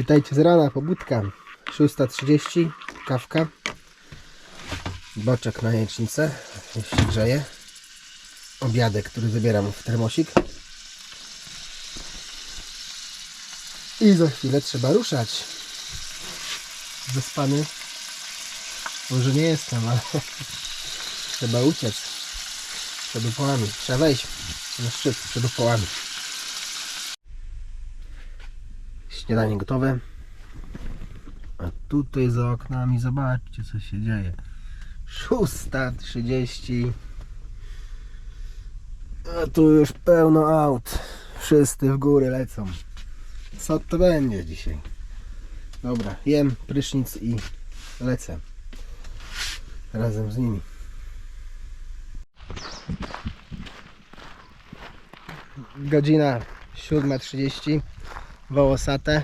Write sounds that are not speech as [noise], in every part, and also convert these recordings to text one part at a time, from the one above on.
Witajcie z rana, pobudka. 6.30, kawka. Boczek na jajecznicę, się grzeje. Obiadek, który zabieram w termosik. I za chwilę trzeba ruszać. Wyspany. Może nie jestem, ale [laughs] trzeba uciec. Przed upołami. Trzeba wejść na szczyt przed upołami. Śniadanie gotowe. A tutaj za oknami zobaczcie co się dzieje. 6.30 A tu już pełno aut. Wszyscy w góry lecą. Co to będzie dzisiaj? Dobra, jem prysznic i lecę. Razem z nimi. Godzina 7.30 Wołosate.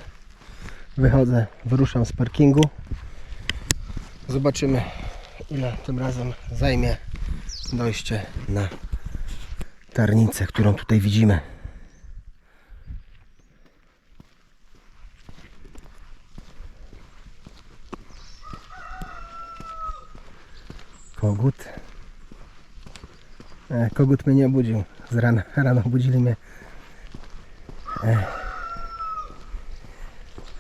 Wychodzę, wyruszam z parkingu. Zobaczymy ile tym razem zajmie dojście na tarnicę, którą tutaj widzimy. Kogut. E, kogut mnie nie obudził. Z rana, rano obudzili mnie e,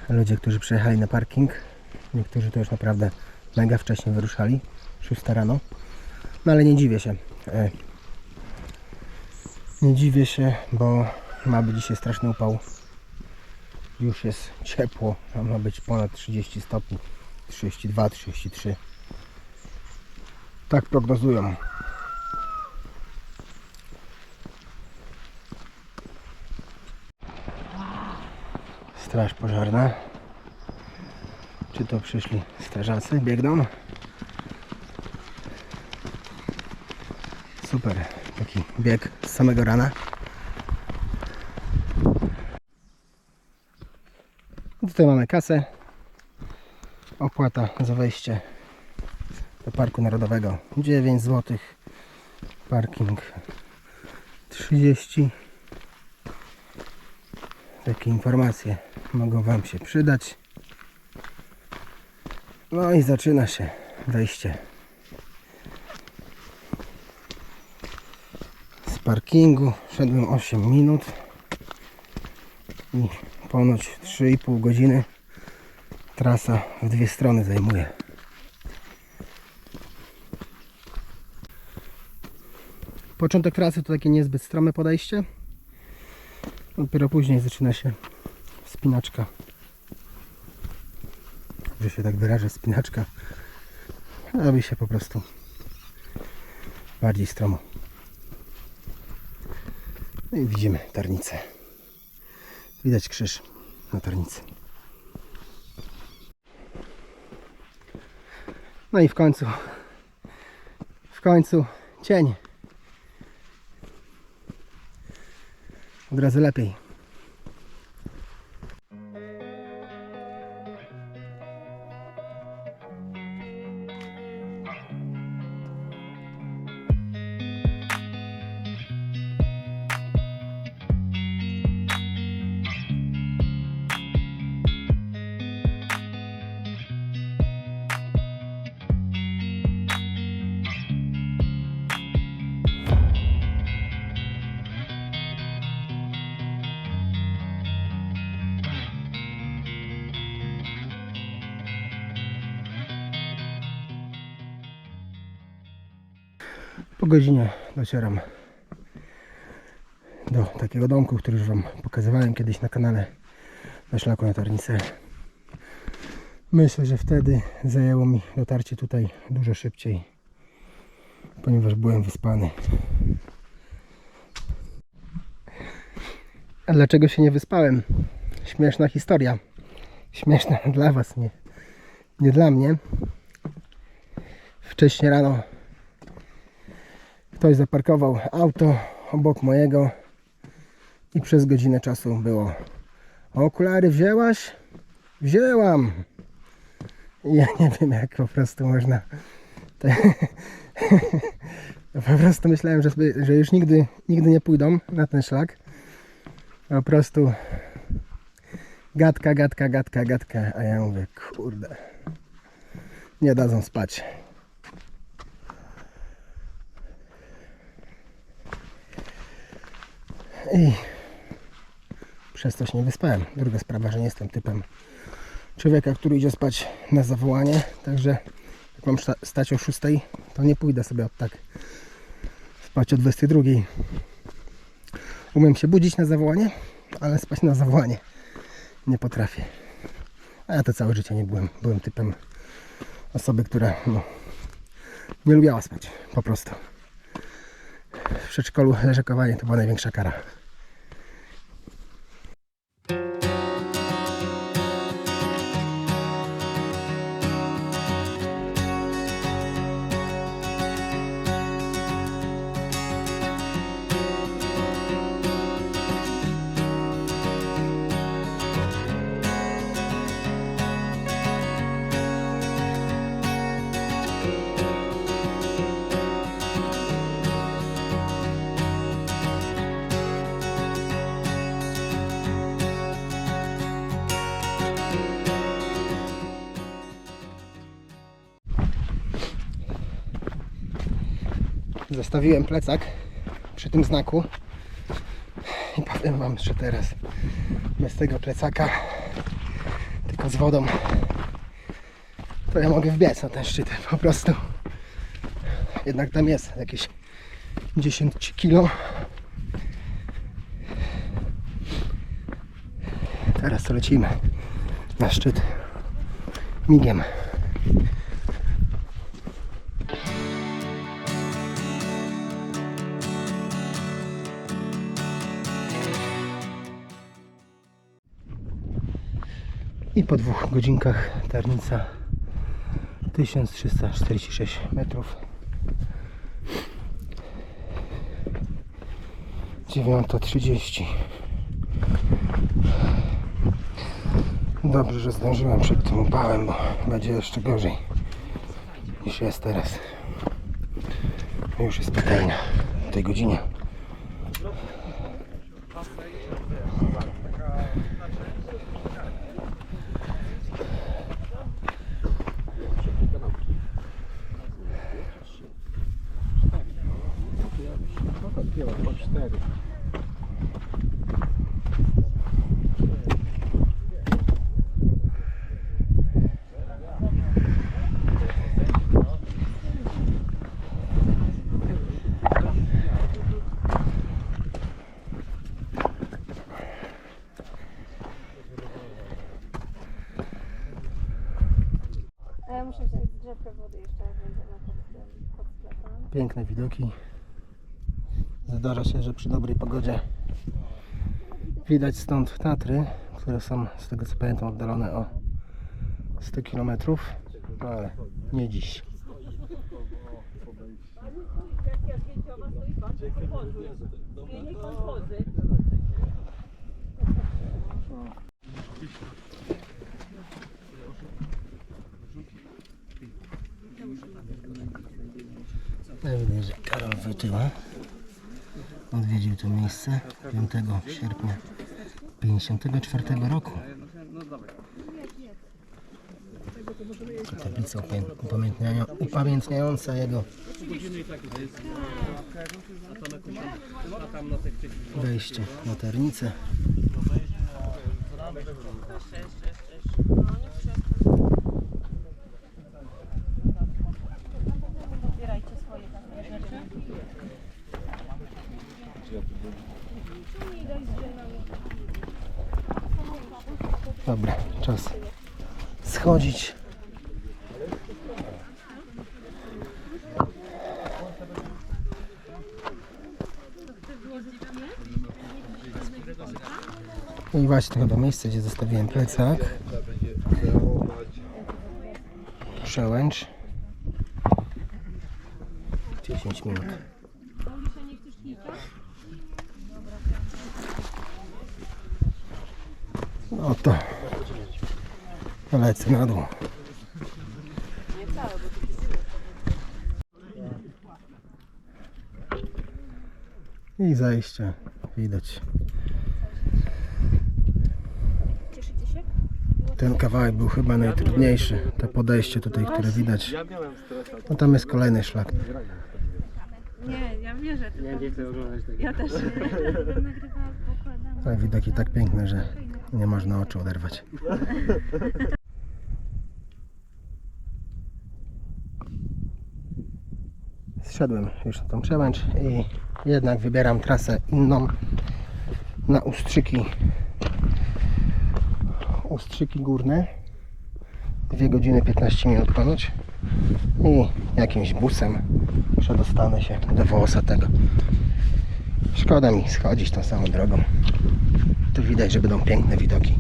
ludzie, którzy przyjechali na parking. Niektórzy to już naprawdę mega wcześnie wyruszali. 6 rano. No ale nie dziwię się. E, nie dziwię się, bo ma być dzisiaj straszny upał. Już jest ciepło. Ma być ponad 30 stopni. 32, 33. Tak prognozują. Straż pożarna. Czy to przyszli strażacy? Biegną. Super. Taki bieg z samego rana. Tutaj mamy kasę. Opłata za wejście do Parku Narodowego 9 zł. Parking 30 takie informacje mogą Wam się przydać. No i zaczyna się wejście z parkingu. Szedłem 8 minut i ponoć 3,5 godziny trasa w dwie strony zajmuje. Początek trasy to takie niezbyt strome podejście. Dopiero później zaczyna się spinaczka. Że się tak wyrażę, spinaczka. Robi się po prostu bardziej stromo. No i widzimy tarnicę. Widać krzyż na tarnicy. No i w końcu, w końcu cień. Od razu lepiej. Po godzinie docieram do takiego domku, który już Wam pokazywałem kiedyś na kanale na szlaku na Tarnicę. Myślę, że wtedy zajęło mi dotarcie tutaj dużo szybciej, ponieważ byłem wyspany. A dlaczego się nie wyspałem? Śmieszna historia. Śmieszna [laughs] dla Was, nie, nie dla mnie. Wcześniej rano Ktoś zaparkował auto obok mojego i przez godzinę czasu było okulary wzięłaś? Wzięłam! Ja nie wiem jak po prostu można te... [laughs] po prostu myślałem, że, sobie, że już nigdy, nigdy nie pójdą na ten szlak po prostu Gadka, gadka, gadka, gadka. A ja mówię, kurde. Nie dadzą spać. I przez się nie wyspałem. Druga sprawa, że nie jestem typem człowieka, który idzie spać na zawołanie. Także jak mam stać o 6, to nie pójdę sobie od tak spać o 22. Umiem się budzić na zawołanie, ale spać na zawołanie nie potrafię. A ja to całe życie nie byłem. Byłem typem osoby, która no, nie lubiała spać. Po prostu. W przedszkolu leżakowanie to była największa kara. Zostawiłem plecak przy tym znaku i powiem Wam, że teraz bez tego plecaka, tylko z wodą, to ja mogę wbiec na ten szczyt po prostu. Jednak tam jest jakieś 10 kilo. Teraz to lecimy na szczyt migiem. I po dwóch godzinkach tarnica 1346 metrów. 9.30 Dobrze, że zdążyłem przed tym upałem, bo będzie jeszcze gorzej niż jest teraz. Już jest patelnia o tej godzinie. A ja muszę wziąć drzewkę wody jeszcze, jak. Piękne widoki. Zdarza się, że przy dobrej pogodzie widać stąd Tatry, które są z tego co pamiętam oddalone o 100 km, ale nie dziś. Widzę, że Karol Wojtyła odwiedził to miejsce 5 sierpnia 54 roku. Tablica upamiętniająca jego wejście na ternicę. Zbierajcie swoje tam rzeczy. Dobra, czas schodzić. I właśnie chyba miejsce, gdzie zostawiłem plecak. Przełęcz. 10 minut. No to lecę na dół. I zajście widać. Cieszycie się? Ten kawałek był chyba najtrudniejszy. To podejście tutaj, które widać. No tam jest kolejny szlak. Nie, ja wierzę, tylko Ja nie chcę oglądać tego. ja też. Ale widoki tak piękne, że nie można oczu oderwać. Zszedłem już na tą przełęcz i jednak wybieram trasę inną na Ustrzyki. Ustrzyki górne. 2 godziny 15 minut ponoć. I jakimś busem przedostanę się do Wołosatego. Szkoda mi schodzić tą samą drogą. Tu widać, że będą piękne widoki.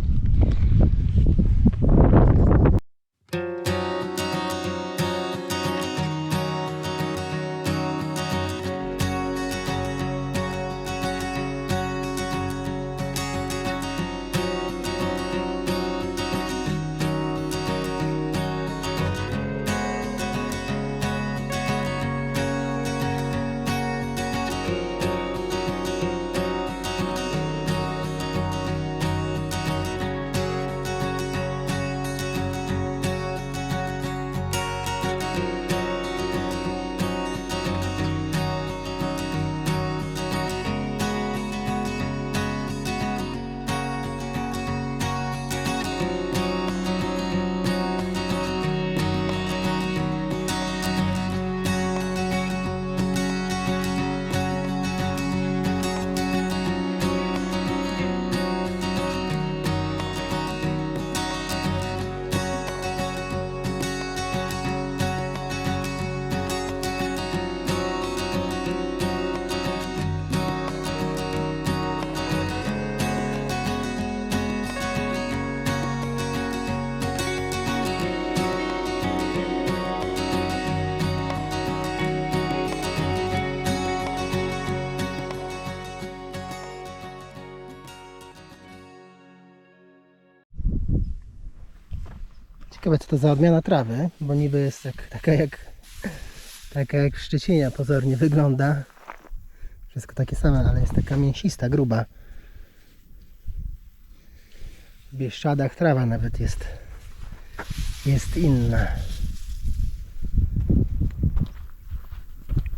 Ciekawe co to za odmiana trawy, bo niby jest tak, taka jak taka jak w Szczecinie pozornie wygląda. Wszystko takie same, ale jest taka mięsista, gruba. W Bieszczadach trawa nawet jest jest inna.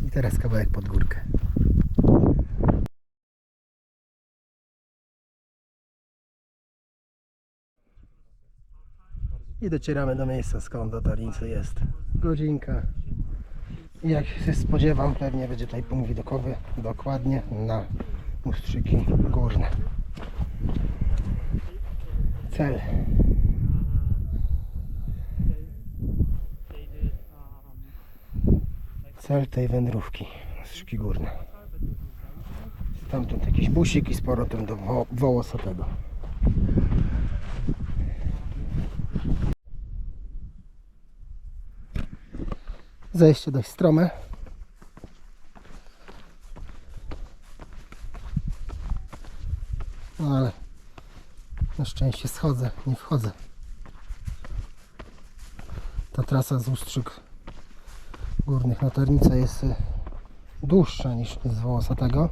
I teraz kawałek pod górkę. I docieramy do miejsca skąd do Tornicy jest. Godzinka. I jak się spodziewam, pewnie będzie tutaj punkt widokowy dokładnie na Ustrzyki Górne. Cel. Cel tej wędrówki. Ustrzyki Górne. Stamtąd jakiś busik i z powrotem do Wo-. Zejście dość strome. No ale na szczęście schodzę, nie wchodzę. Ta trasa z Ustrzyk Górnych na Tornica jest y, dłuższa niż z Wołosatego.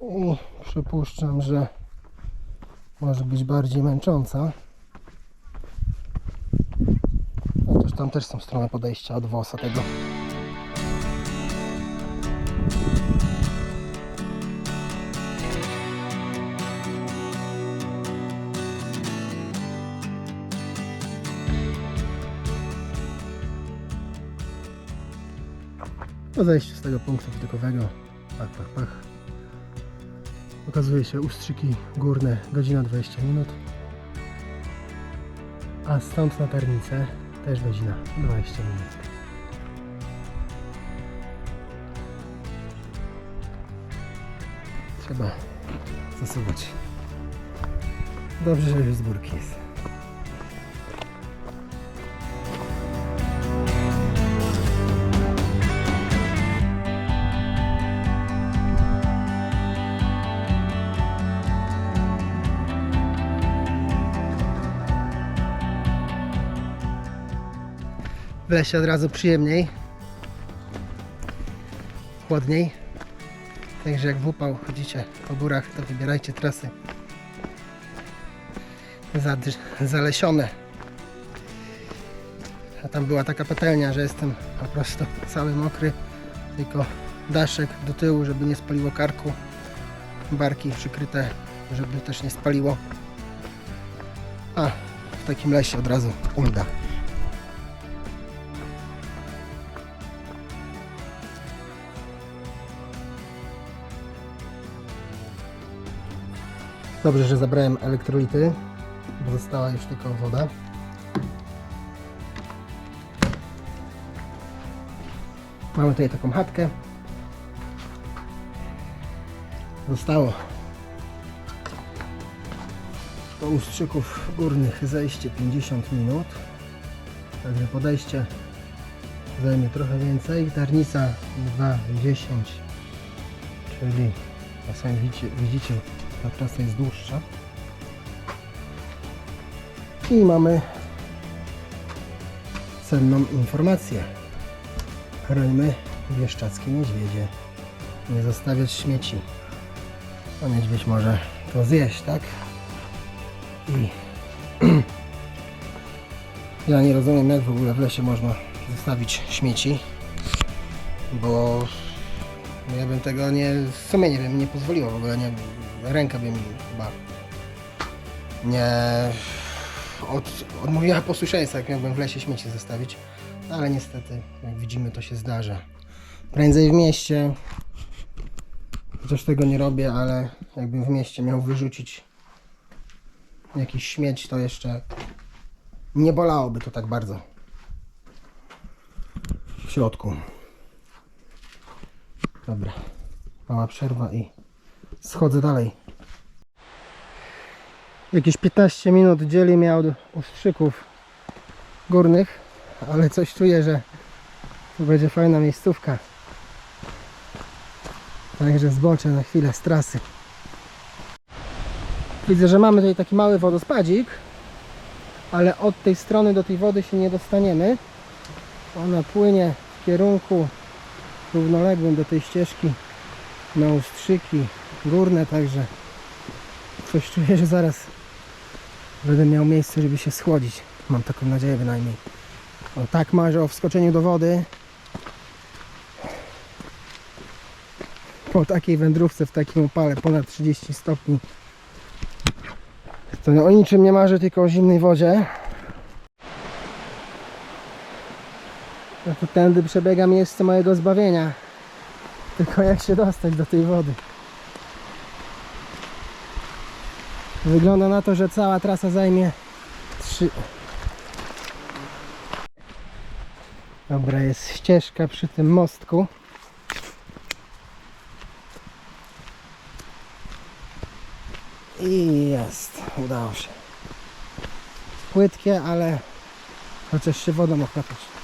I przypuszczam, że może być bardziej męcząca. Chociaż tam też są strome podejścia od wosa tego. Po zejściu z tego punktu widokowego, pach, pach, pach, okazuje się ustrzyki górne, godzina 20 minut. A stąd na Tarnicę też godzina 20 minut. Trzeba zasuwać. Dobrze, że już z górki jest. W lesie od razu przyjemniej. Chłodniej. Także jak w upał chodzicie po górach, to wybierajcie trasy zalesione. A tam była taka patelnia, że jestem po prostu cały mokry, tylko daszek do tyłu, żeby nie spaliło karku, barki przykryte, żeby też nie spaliło. A, w takim lesie od razu ulga. Dobrze, że zabrałem elektrolity, bo została już tylko woda. Mamy tutaj taką chatkę. Zostało do ustrzyków górnych zejście 50 minut. Także podejście zajmie trochę więcej. Tarnica 2,10 czyli jak sami widzicie, widzicie ta trasa jest dłuższa. I mamy cenną informację. Chronimy bieszczackie niedźwiedzie. Nie zostawiać śmieci. A niedźwiedź może to zjeść, tak? I [clears throat] ja nie rozumiem jak w ogóle w lesie można zostawić śmieci, bo ja bym tego nie, w sumie nie wiem, nie pozwoliło w ogóle, nie, ręka by mi chyba nie od, odmówiła posłuszeństwa, jak miałbym w lesie śmieci zostawić, ale niestety, jak widzimy, to się zdarza. Prędzej w mieście, chociaż tego nie robię, ale jakbym w mieście miał wyrzucić jakiś śmieć, to jeszcze nie bolałoby to tak bardzo w środku. Dobra, mała przerwa i schodzę dalej. Jakieś 15 minut dzieli mnie od ustrzyków górnych, ale coś czuję, że tu będzie fajna miejscówka. Także zboczę na chwilę z trasy. Widzę, że mamy tutaj taki mały wodospadzik, ale od tej strony do tej wody się nie dostaniemy. Ona płynie w kierunku równoległym do tej ścieżki na ustrzyki górne, także coś czuję, że zaraz będę miał miejsce, żeby się schłodzić. Mam taką nadzieję bynajmniej. O, tak marzę o wskoczeniu do wody. Po takiej wędrówce w takim upale ponad 30 stopni. To o niczym nie marzę, tylko o zimnej wodzie. No to tędy przebiega miejsce mojego zbawienia. Tylko jak się dostać do tej wody. Wygląda na to, że cała trasa zajmie 3. Dobra, jest ścieżka przy tym mostku. I jest, udało się. Płytkie, ale chociaż się wodą okropać.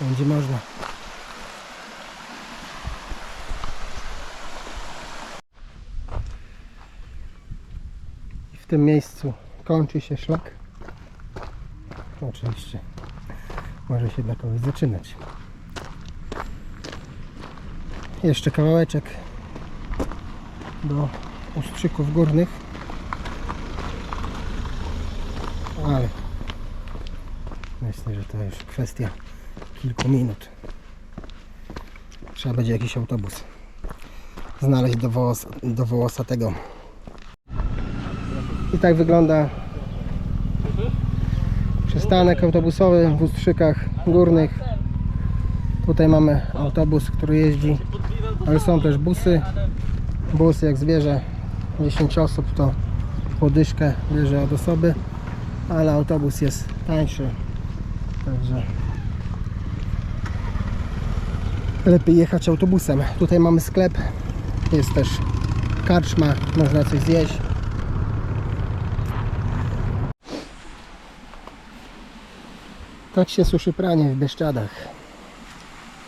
Będzie można. I w tym miejscu kończy się szlak. Oczywiście może się dla kogoś zaczynać. Jeszcze kawałeczek do ustrzyków górnych. Ale myślę, że to już kwestia kilku minut. Trzeba będzie jakiś autobus znaleźć do, wołos, do. I tak wygląda przystanek autobusowy w Ustrzykach Górnych. Tutaj mamy autobus, który jeździ, ale są też busy. Bus jak zbierze 10 osób to podyszkę bierze od osoby, ale autobus jest tańszy. Także lepiej jechać autobusem. Tutaj mamy sklep, jest też karczma, można coś zjeść. Tak się suszy pranie w Bieszczadach.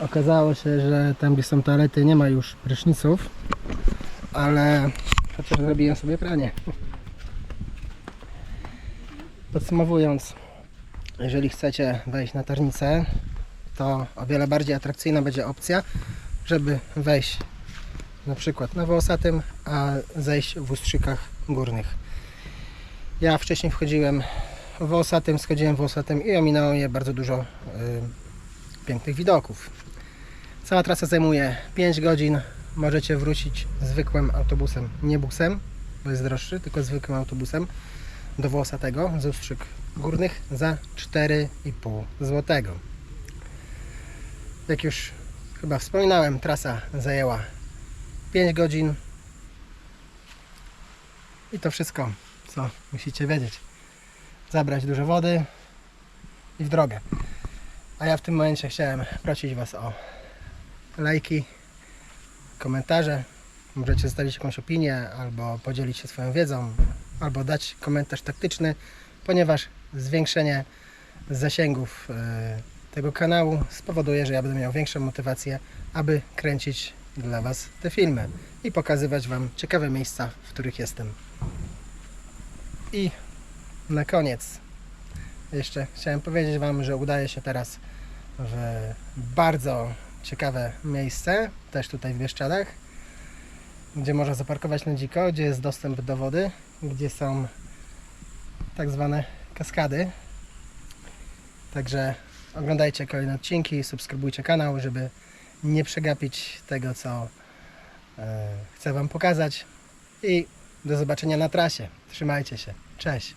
Okazało się, że tam gdzie są toalety nie ma już pryszniców, ale chociaż zrobiłem sobie pranie. Podsumowując, jeżeli chcecie wejść na tarnicę, to o wiele bardziej atrakcyjna będzie opcja, żeby wejść na przykład na Wołosatym, a zejść w Ustrzykach Górnych. Ja wcześniej wchodziłem włosatym, schodziłem włosatym i ominęło je bardzo dużo y, pięknych widoków. Cała trasa zajmuje 5 godzin. Możecie wrócić zwykłym autobusem, nie busem, bo jest droższy, tylko zwykłym autobusem do Włosatego z Ustrzyk Górnych za 4,5 zł. Jak już chyba wspominałem, trasa zajęła 5 godzin. I to wszystko, co musicie wiedzieć. Zabrać dużo wody i w drogę. A ja w tym momencie chciałem prosić Was o lajki, komentarze. Możecie zostawić jakąś opinię, albo podzielić się swoją wiedzą, albo dać komentarz taktyczny, ponieważ zwiększenie zasięgów e, tego kanału spowoduje, że ja będę miał większą motywację, aby kręcić dla Was te filmy i pokazywać Wam ciekawe miejsca, w których jestem. I na koniec jeszcze chciałem powiedzieć Wam, że udaje się teraz w bardzo ciekawe miejsce, też tutaj w Bieszczadach, gdzie można zaparkować na dziko, gdzie jest dostęp do wody, gdzie są tak zwane kaskady. Także oglądajcie kolejne odcinki, subskrybujcie kanał, żeby nie przegapić tego, co e, chcę Wam pokazać. I do zobaczenia na trasie. Trzymajcie się. Cześć.